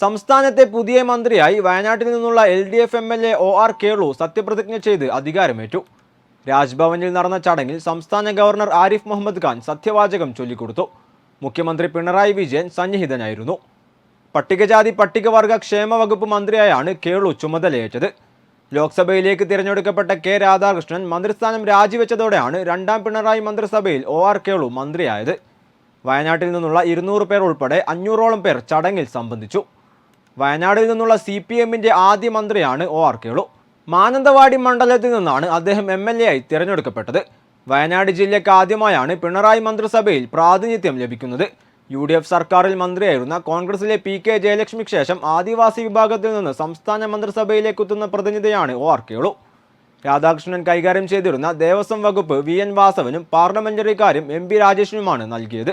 സംസ്ഥാനത്തെ പുതിയ മന്ത്രിയായി വയനാട്ടിൽ നിന്നുള്ള L D F M L A O R Kelu സത്യപ്രതിജ്ഞ ചെയ്ത് അധികാരമേറ്റു. രാജ്ഭവനിൽ നടന്ന ചടങ്ങിൽ സംസ്ഥാന ഗവർണർ ആരിഫ് മുഹമ്മദ് ഖാൻ സത്യവാചകം ചൊല്ലിക്കൊടുത്തു. മുഖ്യമന്ത്രി പിണറായി വിജയൻ സന്നിഹിതനായിരുന്നു. പട്ടികജാതി പട്ടികവർഗ ക്ഷേമ വകുപ്പ് മന്ത്രിയായാണ് കേളു ചുമതലയേറ്റത്. ലോക്സഭയിലേക്ക് തിരഞ്ഞെടുക്കപ്പെട്ട കെ രാധാകൃഷ്ണൻ മന്ത്രിസ്ഥാനം രാജിവെച്ചതോടെയാണ് രണ്ടാം പിണറായി മന്ത്രിസഭയിൽ ഒ ആർ കേളു മന്ത്രിയായത്. വയനാട്ടിൽ നിന്നുള്ള ഇരുന്നൂറ് പേർ ഉൾപ്പെടെ അഞ്ഞൂറോളം പേർ ചടങ്ങിൽ സംബന്ധിച്ചു. വയനാട്ടിൽ നിന്നുള്ള സി പി എമ്മിന്റെ ആദ്യ മന്ത്രിയാണ് ഒ ആർ കേളു. മാനന്തവാടി മണ്ഡലത്തിൽ നിന്നാണ് അദ്ദേഹം എം എൽ എ ആയി തിരഞ്ഞെടുക്കപ്പെട്ടത്. വയനാട് ജില്ലയ്ക്ക് ആദ്യമായാണ് പിണറായി മന്ത്രിസഭയിൽ പ്രാതിനിധ്യം ലഭിക്കുന്നത്. യു ഡി എഫ് സർക്കാരിൽ മന്ത്രിയായിരുന്ന കോൺഗ്രസിലെ പി കെ ജയലക്ഷ്മിക്ക് ശേഷം ആദിവാസി വിഭാഗത്തിൽ നിന്ന് സംസ്ഥാന മന്ത്രിസഭയിലേക്ക് എത്തുന്ന പ്രതിനിധിയാണ് ഒ ആർ കേളു. രാധാകൃഷ്ണൻ കൈകാര്യം ചെയ്തിരുന്ന ദേവസ്വം വകുപ്പ് വി എൻ വാസവനും പാർലമെന്ററി കാര്യം എം പി രാജേഷിനുമാണ് നൽകിയത്.